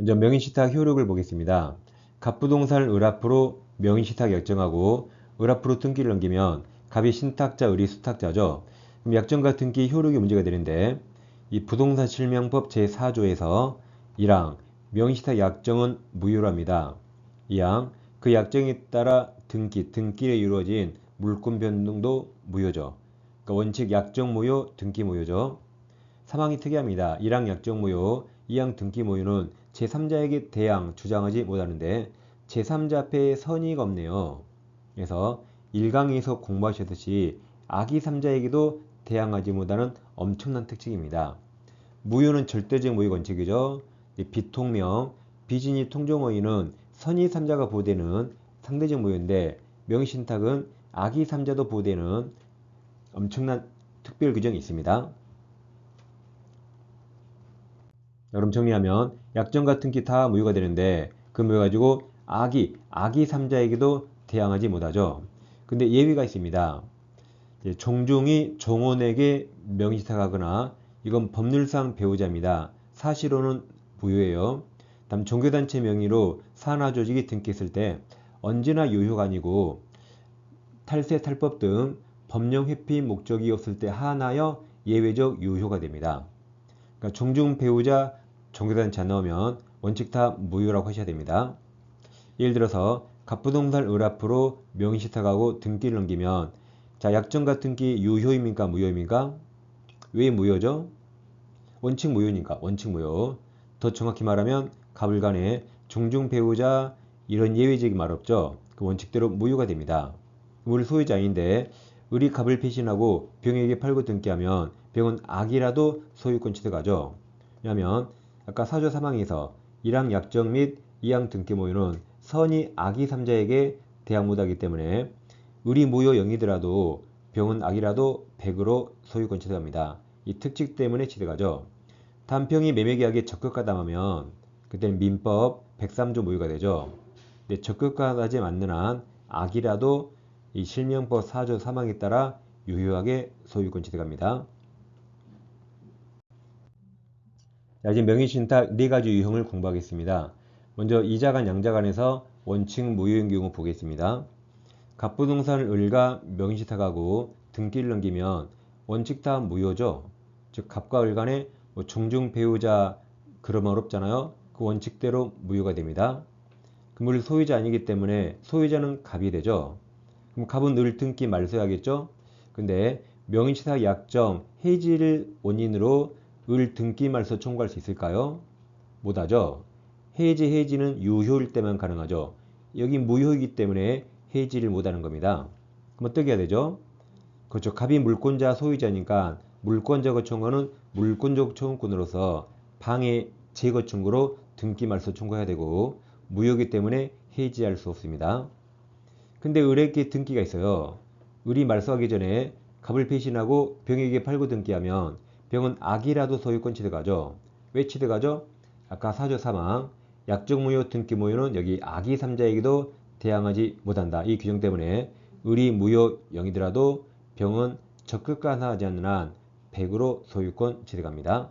먼저 명의신탁 효력을 보겠습니다. 갑부동산을 을 앞으로 명의신탁 약정하고 을 앞으로 등기를 넘기면 갑이 신탁자, 을이 수탁자죠. 그럼 약정과 등기 효력이 문제가 되는데 이 부동산 실명법 제4조에서 1항 명의신탁 약정은 무효랍니다. 2항 그 약정에 따라 등기, 등기에 이루어진 물권 변동도 무효죠. 그러니까 원칙 약정 무효, 등기 무효죠. 3항이 특이합니다. 1항 약정 무효, 2항 등기 무효는 제3자에게 대항 주장하지 못하는데 제3자 앞에 선의가 없네요. 그래서 1강에서 공부하셨듯이 아기 3자에게도 대항하지 못하는 엄청난 특징입니다. 무효는 절대적 무효 원칙이죠. 비통명, 비진이 통정어인은 선의 3자가 보호되는 상대적 무효인데 명의신탁은 아기 3자도 보호되는 엄청난 특별 규정이 있습니다. 여러분 정리하면 약정 같은 기타 무효가 되는데 그 무효 가지고 아기, 아기 3자에게도 대항하지 못하죠. 근데 예외가 있습니다. 종종이 종원에게 명의탁하거나 이건 법률상 배우자입니다. 사실로는 무효예요. 다음 종교단체 명의로 산하 조직이 등기했을 때 언제나 유효가 아니고 탈세, 탈법 등 법령 회피 목적이 없을 때 하나여 예외적 유효가 됩니다. 그러니까 종중 배우자 종교단체 안 나오면 원칙 다 무효라고 하셔야 됩니다. 예를 들어서 갑부동산 을 앞으로 명의시탁하고 등기를 넘기면 자 약정 같은 기 유효입니까 무효입니까? 왜 무효죠? 원칙 무효니까 원칙 무효. 더 정확히 말하면 갑을 간에 종중 배우자 이런 예외적인 말 없죠. 그 원칙대로 무효가 됩니다. 물 소유자인데 을이 갑을 배신하고 병에게 팔고 등기하면 병은 악이라도 소유권 취득하죠. 왜냐하면 아까 사조 사망에서 1항 약정 및 2항 등기 모유는 선이 악이 3자에게 대항 못하기 때문에 을이 무효 0이더라도 병은 악이라도 100으로 소유권 취득합니다. 이 특징 때문에 취득하죠. 단평이 매매계약에 적극가담하면 그때는 민법 103조 무효가 되죠. 근데 적극가하지 않는 한 악이라도 이 실명법 4조 3항에 따라 유효하게 소유권 취득합니다. 자, 이제 명의신탁 네 가지 유형을 공부하겠습니다. 먼저 이자간 양자간에서 원칙 무효인 경우 보겠습니다. 갑부동산을 을과 명의신탁하고 등기를 넘기면 원칙 다 무효죠. 즉 갑과 을 간에 뭐 종중 배우자 그러면 어렵잖아요. 그 원칙대로 무효가 됩니다. 금물 소유자 아니기 때문에 소유자는 갑이 되죠. 그럼 갑은 늘 등기 말소하겠죠. 근데 명의신탁 약정 해지를 원인으로 을 등기 말소 청구할 수 있을까요? 못하죠. 해지 해지는 유효일 때만 가능하죠. 여기 무효이기 때문에 해지를 못하는 겁니다. 그럼 어떻게 해야 되죠? 그렇죠. 갑이 물권자 소유자니까 물권자가 청구하는 물권적 청구권으로서 방해 제거 청구로 등기 말소 청구해야 되고 무효이기 때문에 해지할 수 없습니다. 근데 을에게 등기가 있어요. 을이 말소하기 전에 갑을 배신하고 병에게 팔고 등기하면 병은 악이라도 소유권 취득하죠. 왜 취득하죠? 아까 사조 사망, 약정무효 등기무효는 여기 악이 3자에게도 대항하지 못한다. 이 규정 때문에 을이 무효 0이더라도 병은 적극가하지 않는 한 100으로 소유권 취득합니다.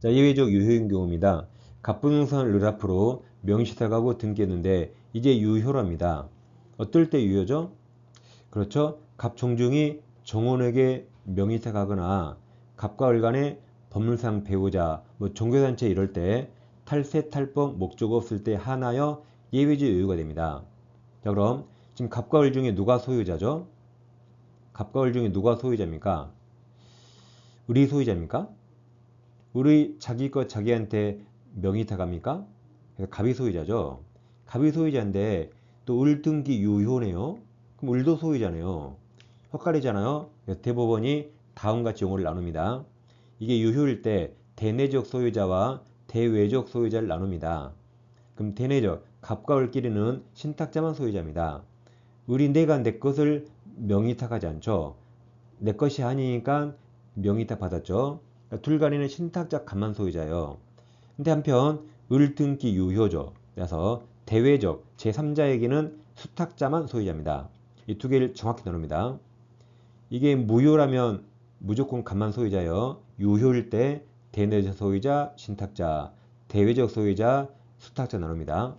자, 예외적 유효인 경우입니다. 갑부동산을 을 앞으로 명시탁하고 등기했는데 이제 유효랍니다. 어떨 때 유효죠? 그렇죠. 갑종중이 정원에게 명의탁하거나 갑과 을 간의 법률상 배우자, 뭐 종교단체 이럴 때 탈세, 탈법, 목적 없을 때 하나여 예외적 여유가 됩니다. 자 그럼 지금 갑과 을 중에 누가 소유자죠? 갑과 을 중에 누가 소유자입니까? 을이 소유자입니까? 을이 자기 것 자기한테 명의탁합니까? 그래서 갑이 소유자죠. 갑이 소유자인데 또 을등기 유효네요. 그럼 을도 소유자네요. 헛갈리잖아요. 대법원이 다음같이 용어를 나눕니다. 이게 유효일 때 대내적 소유자와 대외적 소유자를 나눕니다. 그럼 대내적 갑과 을끼리는 신탁자만 소유자입니다. 을이 내가 내 것을 명의탁하지 않죠. 내 것이 아니니까 명의탁 받았죠. 그러니까 둘 간에는 신탁자 갑만 소유자예요. 근데 한편 을 등기 유효죠. 그래서 대외적 제3자에게는 수탁자만 소유자입니다. 이 두 개를 정확히 나눕니다. 이게 무효라면 무조건 간만 소유자요. 유효일 때 대내적 소유자, 신탁자, 대외적 소유자, 수탁자 나눕니다.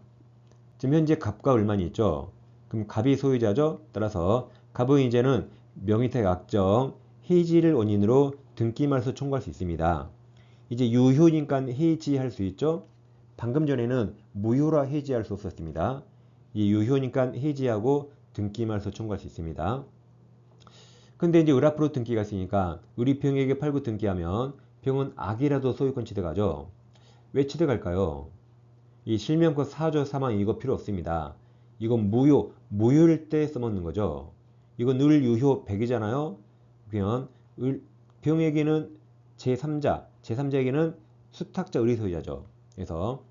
지금 현재 갑과 을만이 있죠. 그럼 갑이 소유자죠. 따라서 갑은 이제는 명의택 악정, 해지를 원인으로 등기말소 청구할 수 있습니다. 이제 유효니까 해지할 수 있죠. 방금 전에는 무효라 해지할 수 없었습니다. 이 유효니까 해지하고 등기말소 청구할 수 있습니다. 근데 이제 을 앞으로 등기가 있으니까 을이 병에게 팔고 등기하면 병은 악이라도 소유권 취득하죠. 왜 취득할까요? 이 실명권 사조 사망 이거 필요 없습니다. 이건 무효, 무효일 때 써먹는 거죠. 이건 늘 유효 100이잖아요. 그러면 을, 병에게는 제3자, 제3자에게는 수탁자 을이 소유자죠. 그래서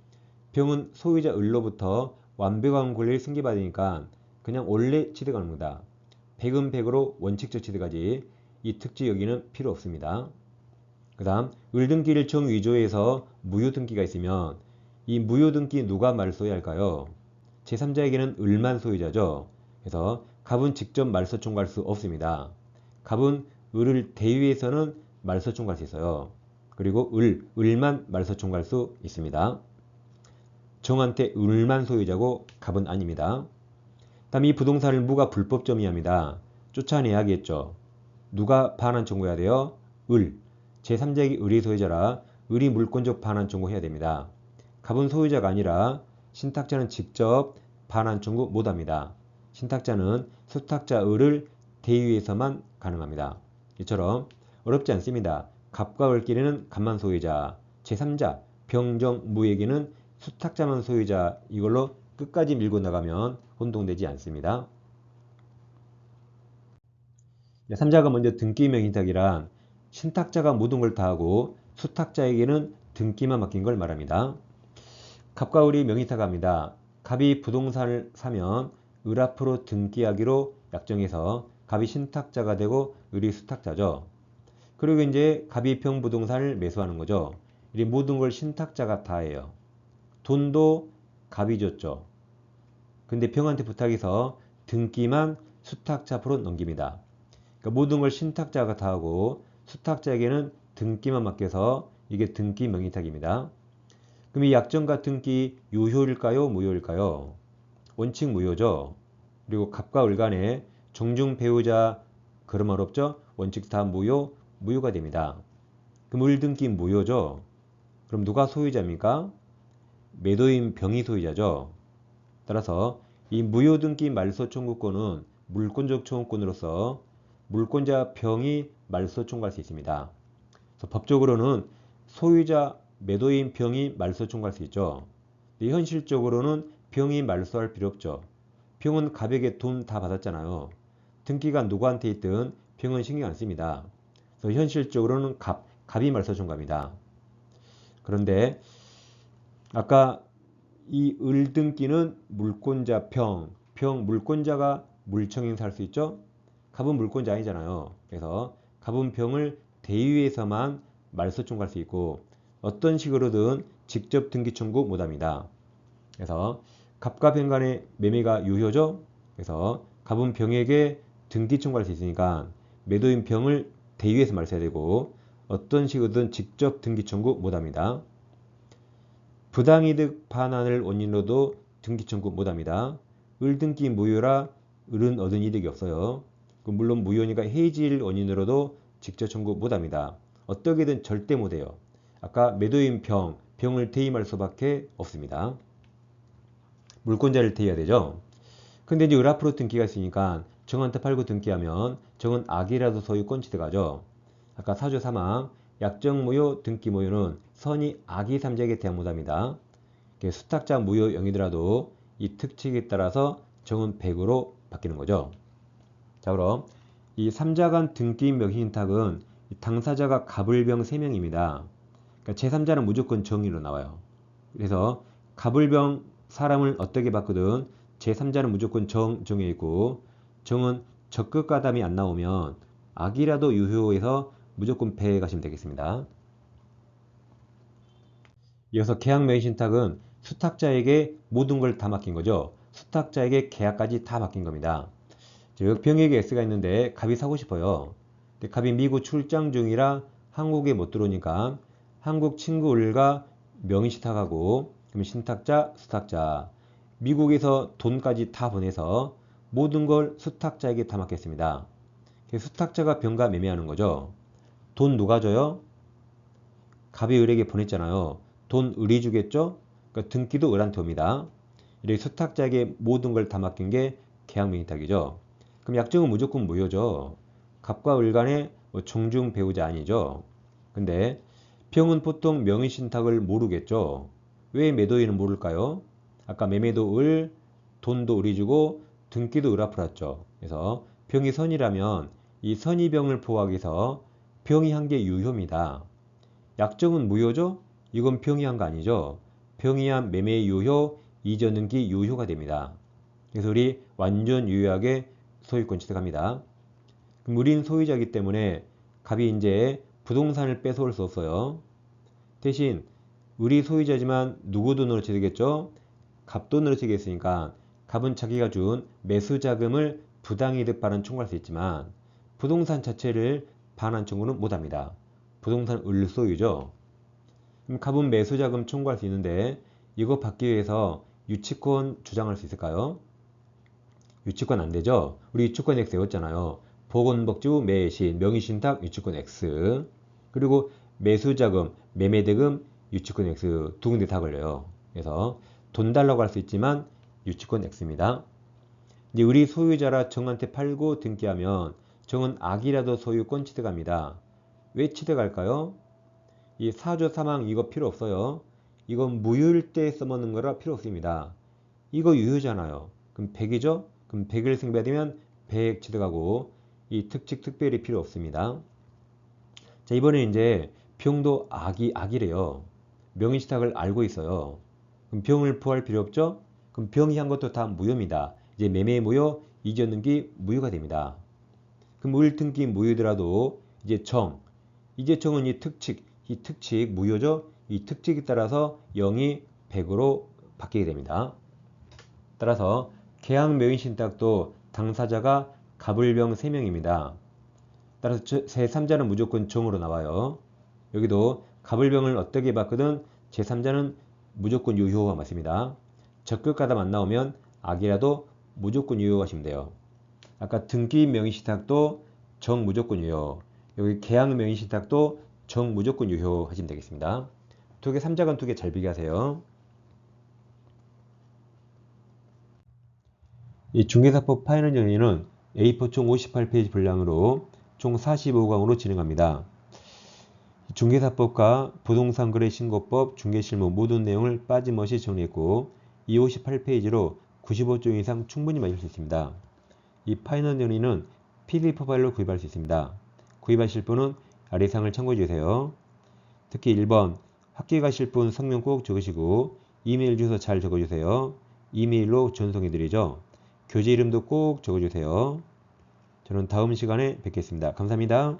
병은 소유자 을로부터 완벽한 권리를 승계받으니까 그냥 원래 취득하는 겁니다. 100은 100으로 원칙적 취득하지 이 특지 여기는 필요 없습니다. 그 다음 을등기를 정위조해서 무효등기가 있으면 이 무효등기 누가 말소해야 할까요? 제3자에게는 을만 소유자죠. 그래서 갑은 직접 말소 청구할 수 없습니다. 갑은 을을 대위해서는 말소 청구할 수 있어요. 그리고 을, 을만 말소 청구할 수 있습니다. 정한테 을만 소유자고 갑은 아닙니다. 다음 이 부동산을 무가 불법 점유합니다. 쫓아내야겠죠. 누가 반환 청구해야 돼요? 을. 제3자에게 을이 소유자라 을이 물권적 반환 청구해야 됩니다. 갑은 소유자가 아니라 신탁자는 직접 반환 청구 못합니다. 신탁자는 수탁자 을을 대위해서만 가능합니다. 이처럼 어렵지 않습니다. 갑과 을끼리는 갑만 소유자, 제3자, 병정, 무에게는 수탁자만 소유자 이걸로 끝까지 밀고 나가면 혼동되지 않습니다. 3자가 먼저 등기 명의탁이란 신탁자가 모든 걸 다 하고 수탁자에게는 등기만 맡긴 걸 말합니다. 갑과 을이 명의탁합니다. 갑이 부동산을 사면 을 앞으로 등기하기로 약정해서 갑이 신탁자가 되고 을이 수탁자죠. 그리고 이제 갑이 평 부동산을 매수하는 거죠. 이 모든 걸 신탁자가 다 해요. 돈도 갑이 줬죠. 근데 병한테 부탁해서 등기만 수탁자 앞으로 넘깁니다. 그러니까 모든 걸 신탁자가 다 하고 수탁자에게는 등기만 맡겨서 이게 등기 명의탁입니다. 그럼 이 약정과 등기 유효일까요? 무효일까요? 원칙 무효죠. 그리고 갑과 을 간에 정중 배우자 그런 말 없죠? 원칙 다 무효, 무효가 됩니다. 그럼 을 등기 무효죠? 그럼 누가 소유자입니까? 매도인 병이 소유자죠. 따라서 이 무효등기 말소 청구권은 물권적 청구권으로서 물권자 병이 말소 청구할 수 있습니다. 법적으로는 소유자 매도인 병이 말소 청구할 수 있죠. 현실적으로는 병이 말소할 필요 없죠. 병은 갑에게 돈다 받았잖아요. 등기가 누구한테 있든 병은 신경 안 씁니다. 그래서 현실적으로는 갑, 갑이 말소 청구합니다. 그런데 아까 이 을등기는 물권자 평, 평 물권자가 물청행사할 수 있죠. 갑은 물권자 아니잖아요. 그래서 갑은 평을 대위에서만 말소 청구할 수 있고 어떤 식으로든 직접 등기 청구 못합니다. 그래서 갑과 병 간의 매매가 유효죠. 그래서 갑은 병에게 등기 청구할 수 있으니까 매도인 병을 대위에서 말소해야 되고 어떤 식으로든 직접 등기 청구 못합니다. 부당이득 반환을 원인으로도 등기 청구 못합니다. 을등기 무효라 을은 얻은 이득이 없어요. 그 물론 무효니까 해지를 원인으로도 직접 청구 못합니다. 어떻게든 절대 못해요. 아까 매도인 병, 병을 대임할 수밖에 없습니다. 물권자를 대해야 되죠. 근데 이제 을 앞으로 등기가 있으니까 정한테 팔고 등기하면 정은 악이라도 소유권 취득하죠. 아까 사주 사망, 약정 무효, 등기 무효는 선이 악이 삼자에게 대한 무답니다. 수탁자 무효 0이더라도 이 특칙에 따라서 정은 100으로 바뀌는 거죠. 자 그럼 이 3자 간 등기 명의신탁은 당사자가 갑을병 3명입니다. 그러니까 제3자는 무조건 정의로 나와요. 그래서 갑을병 사람을 어떻게 바꾸든 제3자는 무조건 정 정해 있고 정은 적극 가담이 안 나오면 악이라도 유효해서 무조건 배에 가시면 되겠습니다. 이어서 계약 매입 신탁은 수탁자에게 모든 걸 다 맡긴 거죠. 수탁자에게 계약까지 다 맡긴 겁니다. 즉 병에게 S가 있는데 갑이 사고 싶어요. 근데 갑이 미국 출장 중이라 한국에 못 들어오니까 한국 친구들과 명의 신탁하고 그럼 신탁자, 수탁자 미국에서 돈까지 다 보내서 모든 걸 수탁자에게 다 맡겼습니다. 수탁자가 병가 매매하는 거죠. 돈 누가 줘요? 갑이 을에게 보냈잖아요. 돈 을이 주겠죠? 그러니까 등기도 을한테 옵니다. 이렇게 수탁자에게 모든 걸 다 맡긴 게 계약명의탁이죠. 그럼 약정은 무조건 무효죠. 갑과 을 간의 뭐 종중 배우자 아니죠. 근데 병은 보통 명의신탁을 모르겠죠. 왜 매도인은 모를까요? 아까 매매도 을, 돈도 을이 주고 등기도 을 앞으로 왔죠. 그래서 병이 선이라면 이 선이병을 포함하기 위해서 병이 한 게 유효입니다. 약정은 무효죠? 이건 병이 한 거 아니죠? 병이 한 매매 유효, 이전 등기 유효가 됩니다. 그래서 우리 완전 유효하게 소유권 취득합니다. 그럼 우린 소유자이기 때문에 갑이 이제 부동산을 뺏어올 수 없어요. 대신 우리 소유자지만 누구 돈으로 취득했죠? 갑 돈으로 취득했으니까 갑은 자기가 준 매수 자금을 부당이득 반환 청구할 수 있지만 부동산 자체를 반환 청구는 못합니다. 부동산 을 소유죠. 그럼 갑은 매수 자금 청구할 수 있는데 이거 받기 위해서 유치권 주장할 수 있을까요? 유치권 안 되죠? 우리 유치권 X 외웠잖아요. 보건복지부 매신, 명의신탁, 유치권 X. 그리고 매수자금, 매매대금, 유치권 X 두 군데 다 걸려요. 그래서 돈 달라고 할 수 있지만 유치권 X입니다. 이제 우리 소유자라 정한테 팔고 등기하면 정은 악이라도 소유권 취득합니다. 왜 취득할까요? 이 사조 사망 이거 필요 없어요. 이건 무효일 때 써먹는 거라 필요 없습니다. 이거 유효잖아요. 그럼 100이죠? 그럼 100을 승배되면 100 취득하고 이 특칙 특별히 필요 없습니다. 자 이번에 이제 병도 악이 악이래요. 명의시탁을 알고 있어요. 그럼 병을 포할 필요 없죠? 그럼 병이 한 것도 다 무효입니다. 이제 매매 무효, 이전 등기 무효가 됩니다. 그럼 을 등기 무효더라도 이제 정, 이제 정은 이 특칙, 이 특칙 무효죠? 이 특칙에 따라서 0이 100으로 바뀌게 됩니다. 따라서 계약 명의 신탁도 당사자가 갑을병 3명입니다. 따라서 제3자는 무조건 정으로 나와요. 여기도 갑을병을 어떻게 봤거든 제3자는 무조건 유효가 맞습니다. 적극가담 안 나오면 악이라도 무조건 유효하시면 돼요. 아까 등기 명의신탁도 정 무조건 유효. 여기 계약 명의신탁도 정 무조건 유효 하시면 되겠습니다. 두 개, 3자간 두 개 잘 비교하세요. 이 중개사법 파이널 연의는 A4 총 58페이지 분량으로 총 45강으로 진행합니다. 중개사법과 부동산 거래 신고법, 중개실무 모든 내용을 빠짐없이 정리했고 이 58페이지로 95종 이상 충분히 맞을 수 있습니다. 이 파이널 연의는 PDF 파일로 구입할 수 있습니다. 구입하실 분은 아래 상을 참고해 주세요. 특히 1번 학교 가실 분 성명 꼭 적으시고 이메일 주소 잘 적어주세요. 이메일로 전송해 드리죠. 교재 이름도 꼭 적어주세요. 저는 다음 시간에 뵙겠습니다. 감사합니다.